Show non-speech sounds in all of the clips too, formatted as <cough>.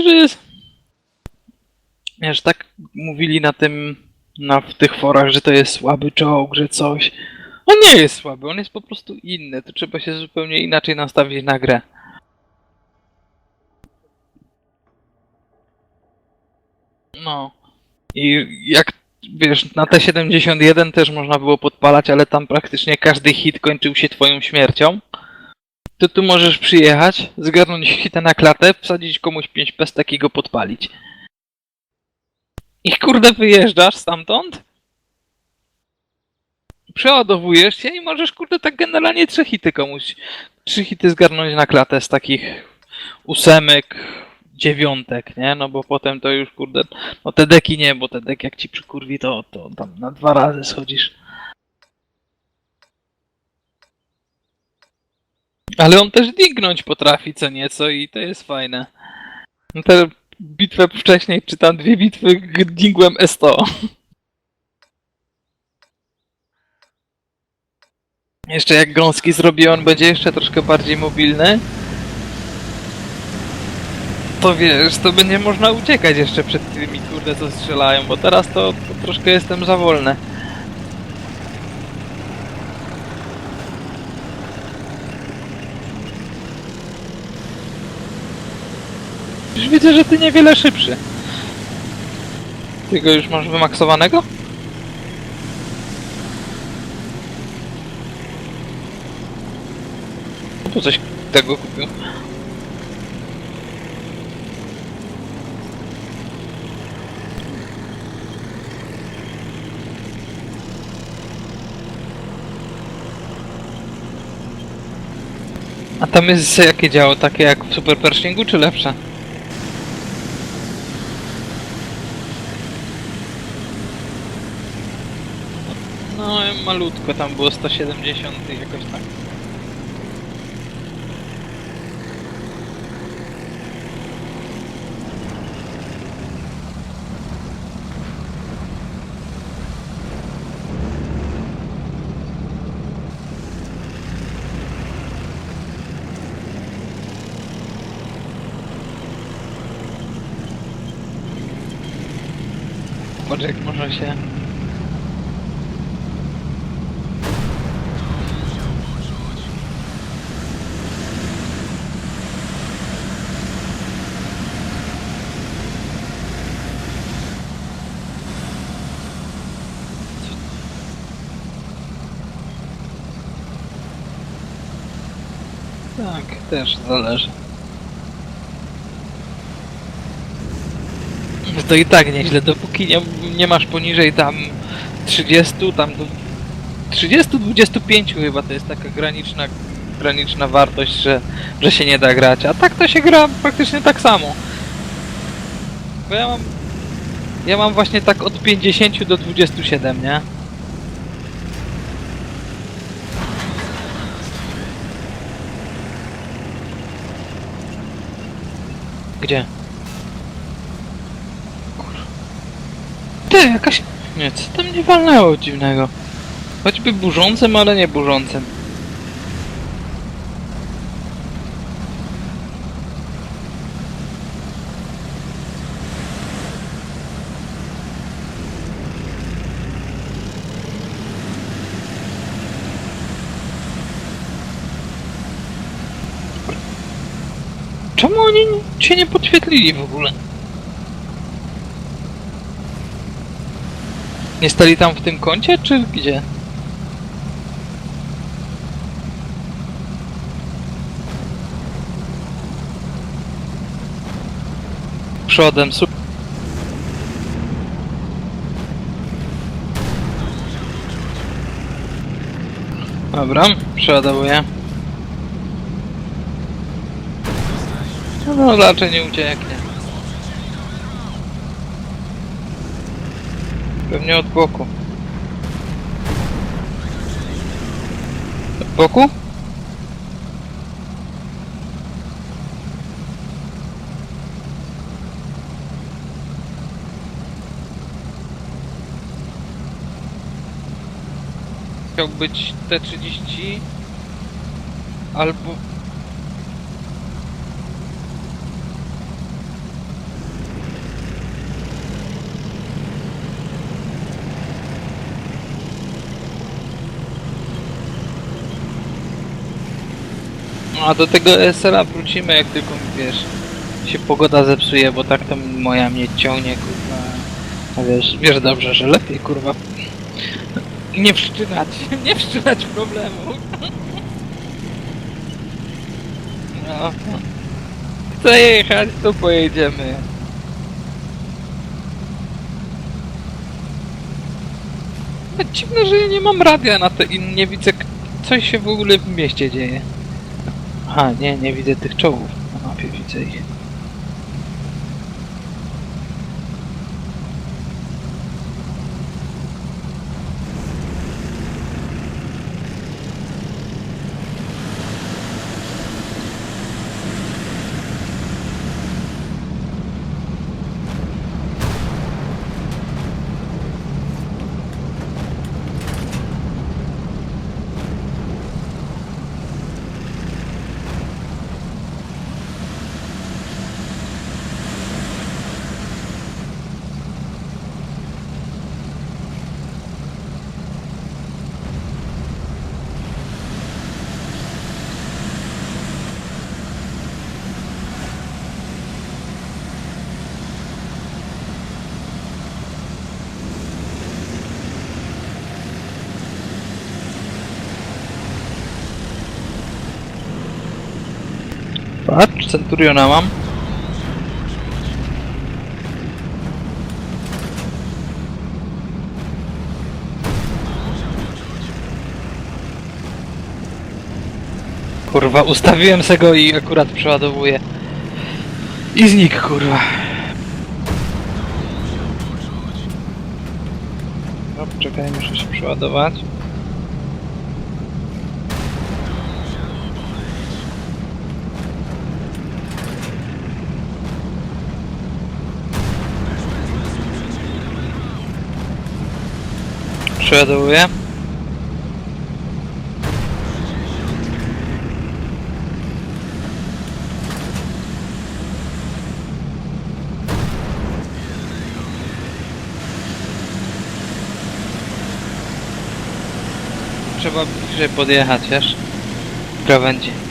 jest... Wiesz, tak mówili na tym, na, w tych forach, że to jest słaby czołg, że coś. On nie jest słaby, on jest po prostu inny. To trzeba się zupełnie inaczej nastawić na grę. No. I jak wiesz, na T71 też można było podpalać, ale tam praktycznie każdy hit kończył się twoją śmiercią. To tu możesz przyjechać, zgarnąć hitę na klatę, wsadzić komuś 5 pestek i go podpalić. I kurde wyjeżdżasz stamtąd? Przeładowujesz się i możesz kurde tak generalnie trzy hity komuś, trzy hity zgarnąć na klatę z takich ósemek, dziewiątek, nie? No bo potem to już kurde, no te deki nie, bo te deki jak ci przykurwi to, to tam na dwa razy schodzisz. Ale on też dingnąć potrafi co nieco i to jest fajne. No te bitwę wcześniej, czy tam dwie bitwy dingłem S100. Jeszcze jak gąski zrobi, on będzie jeszcze troszkę bardziej mobilny. To wiesz, to będzie można uciekać jeszcze przed tymi kurde co strzelają, bo teraz to, to troszkę jestem za wolny. Widzę, że ty niewiele szybszy. Ty go już masz wymaksowanego? Tu coś tego kupił. A tam jest jakie działo? Takie jak w Super Pershingu, czy lepsze? No, malutko, tam było 170 i jakoś tak. Patrz jak można się... Tak, też zależy. To i tak nieźle, dopóki nie, nie masz poniżej tam 30, tam do 30-25 chyba to jest taka graniczna, graniczna wartość, że, że się nie da grać. A tak to się gra praktycznie tak samo. Bo ja mam, ja mam właśnie tak od 50 do 27, nie? Gdzie? Ty, jakaś... Nie, co tam nie walnęło dziwnego? Choćby burzącym, ale nie burzącym. Czemu oni się nie podświetlili w ogóle? Nie stali tam w tym kącie, czy gdzie? Przodem, su... Dobra, przeładowuję. No raczej nie ucieknie. Pewnie od boku. Od boku? Chciał być T30 albo A do tego SLA wrócimy jak tylko wiesz się pogoda zepsuje, bo tak to moja mnie ciągnie kurwa. A wiesz, wiesz dobrze, że lepiej kurwa nie wszczynać, <laughs> nie wszczynać problemu. No. Chcę jechać, to pojedziemy. No Dziwne, że ja nie mam radia na to i nie widzę, co się w ogóle w mieście dzieje. Aha, nie, nie widzę tych czołgów. Na mapie widzę ich. Patrz, Centuriona mam. Kurwa, ustawiłem se go i akurat przeładowuję. I znik, kurwa. No, poczekaj, muszę się przeładować. Przeładowuję. Trzeba bliżej podjechać, wiesz? Krawędzi.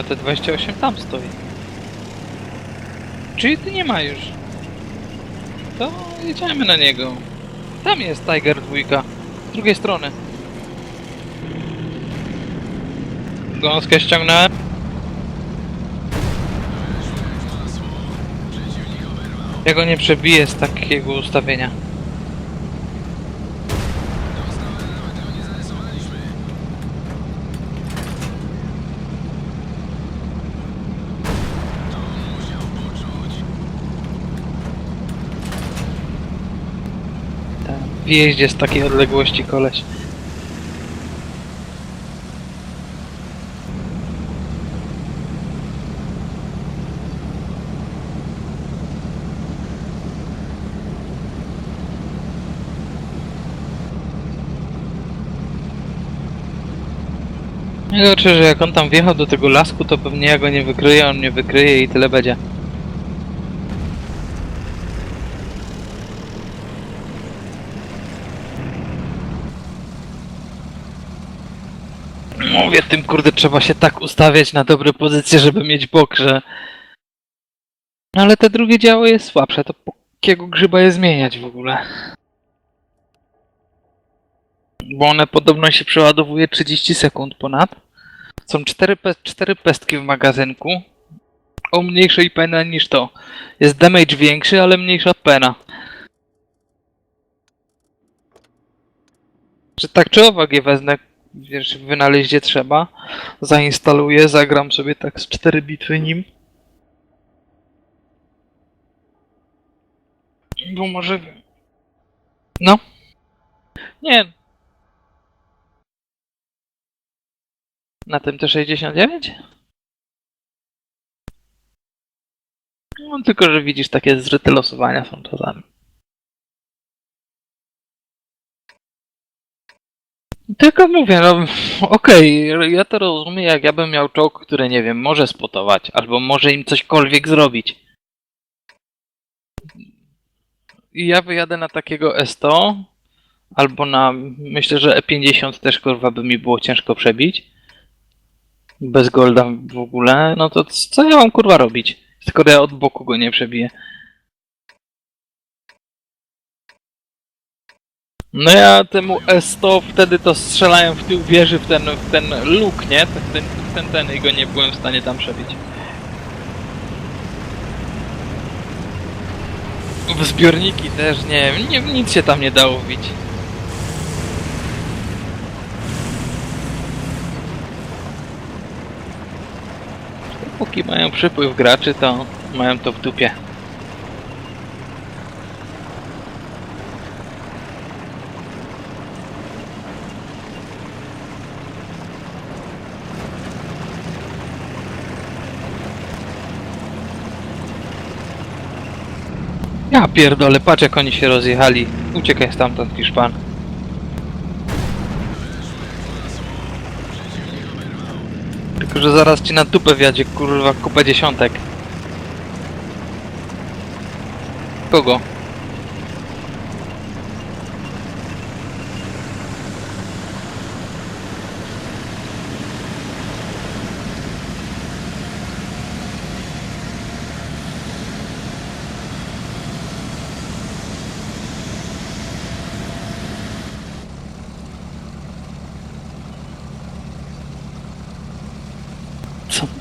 No te 28 tam stoi. Czyli tu nie ma już. To jedziemy na niego. Tam jest Tiger 2. Z drugiej strony. Gąskę ściągnąłem. Ja go nie przebiję z takiego ustawienia. Tam w jeździe z takiej odległości koleś. Znaczy, że jak on tam wjechał do tego lasku, to pewnie ja go nie wykryję, on mnie wykryje i tyle będzie. Mówię, tym kurde trzeba się tak ustawiać na dobre pozycje, żeby mieć bok, że... No ale te drugie działo jest słabsze, to po jakiego grzyba je zmieniać w ogóle? Bo one podobno się przeładowuje 30 sekund ponad. Są cztery, pe cztery pestki w magazynku. O mniejszej pena niż to. Jest damage większy, ale mniejsza pena. Że tak czy owak je wezmę, wiesz, w wynaleździe trzeba. Zainstaluję, zagram sobie tak z cztery bitwy nim. Bo może... No. Nie. Na tym T69? No, tylko, że widzisz, takie zryte losowania są czasami. Tylko mówię, no okej, ja to rozumiem, jak ja bym miał czołg, który, nie wiem, może spotować, albo może im cośkolwiek zrobić. I ja wyjadę na takiego S100, albo na, myślę, że E50 też, kurwa, by mi było ciężko przebić. Bez golda w ogóle, no to co ja mam, kurwa, robić? Skoro ja od boku go nie przebiję. No ja temu S100 wtedy to strzelałem w tył wieży w ten, w ten luk, nie? W ten, w ten, ten i go nie byłem w stanie tam przebić. W zbiorniki też nie, nie nic się tam nie dało wbić. Póki mają przypływ graczy, to mają to w dupie. Pierdolę, patrz jak oni się rozjechali. Uciekaj stamtąd, Hiszpan. Tylko, że zaraz ci na dupę wjadzie, kurwa, kupę dziesiątek. Kogo?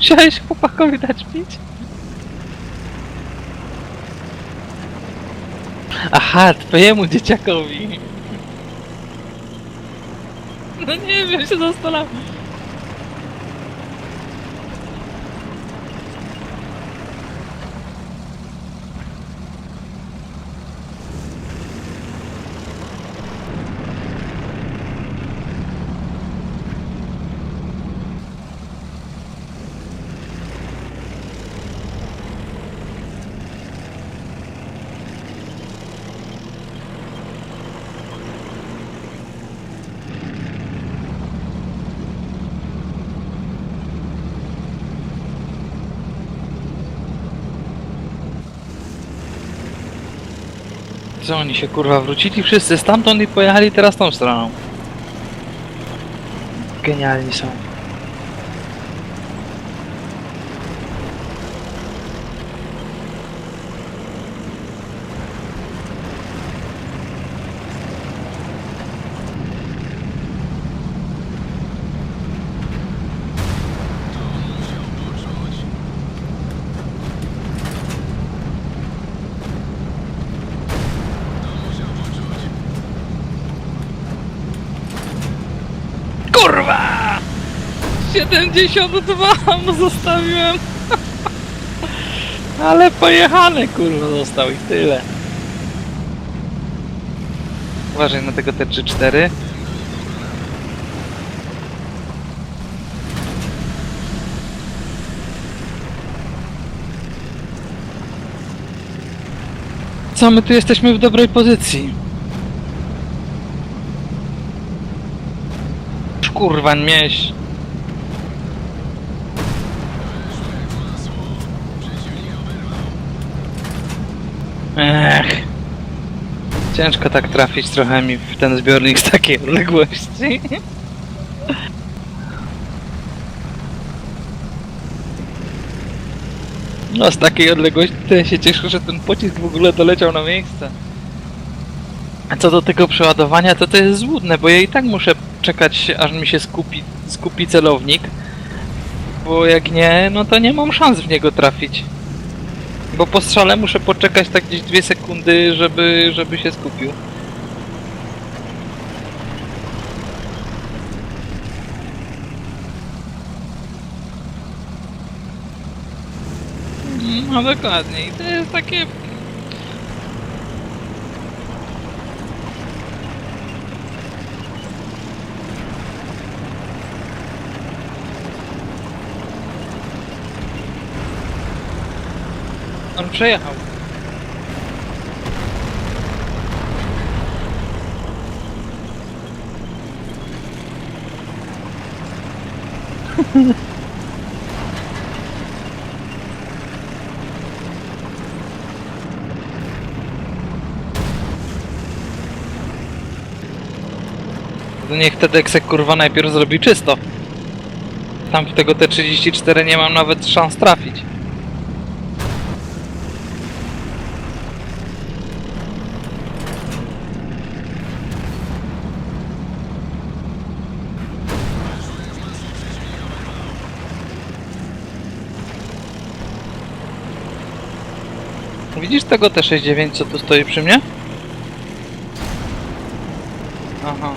Co musiałeś chłopakowi dać pić? Aha, twojemu dzieciakowi. No nie wiem, się zastanawiam. Co oni się kurwa wrócili wszyscy stamtąd i pojechali teraz tą stroną. Genialni są. Kurwa! 72 mu zostawiłem. <laughs> Ale pojechane kurwa został i tyle. Uważaj na tego T34. Co my tu jesteśmy w dobrej pozycji? Kurwa, mieć. Ech. Ciężko tak trafić trochę mi w ten zbiornik z takiej odległości. No z takiej odległości to ja się cieszę, że ten pocisk w ogóle doleciał na miejsce. A co do tego przeładowania, to to jest złudne, bo ja i tak muszę czekać, aż mi się skupi, skupi celownik. Bo jak nie, no to nie mam szans w niego trafić. Bo po strzale muszę poczekać tak gdzieś dwie sekundy, żeby, żeby się skupił. No dokładnie. I to jest takie przejechał. <laughs> To niech Tedeksek kurwa najpierw zrobi czysto. Tam w tego T34 nie mam nawet szans trafić. Widzisz tego T69 co tu stoi przy mnie? Aha.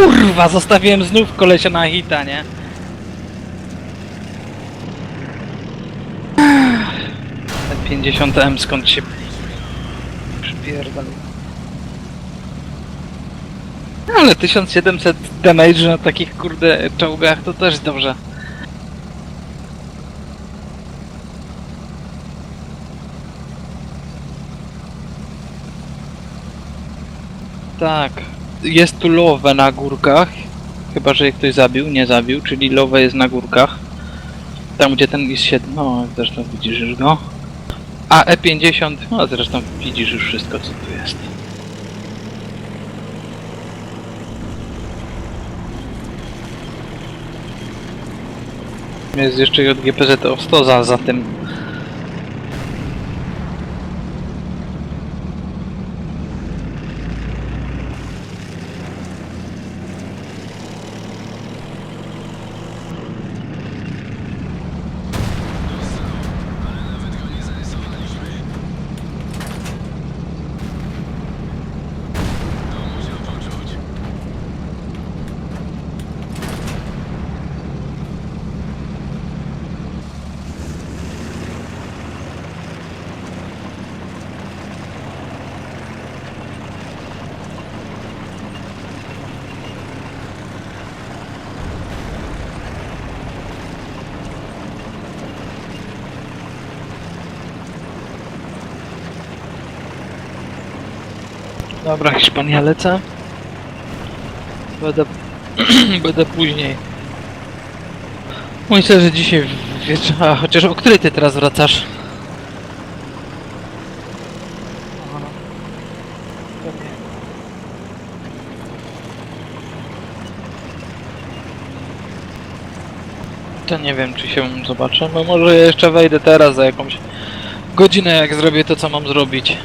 Kurwa, zostawiłem znów kolesia na hita, nie? Te 50M skąd się przypierdolił. Ale 1700 damage na takich kurde czołgach to też dobrze. Tak, jest tu love na górkach. Chyba, że je ktoś zabił, nie zabił, czyli love jest na górkach. Tam gdzie ten is 7, no zresztą widzisz już go. A E50, no zresztą widzisz już wszystko co tu jest. Jest jeszcze JGPZ o 100 za, za tym. Dobra, Hiszpania lecę. Będę, <clears throat> będę później. Myślę, że dzisiaj wieczór. A chociaż o której ty teraz wracasz? To nie wiem, czy się zobaczę, bo może jeszcze wejdę teraz za jakąś godzinę, jak zrobię to, co mam zrobić.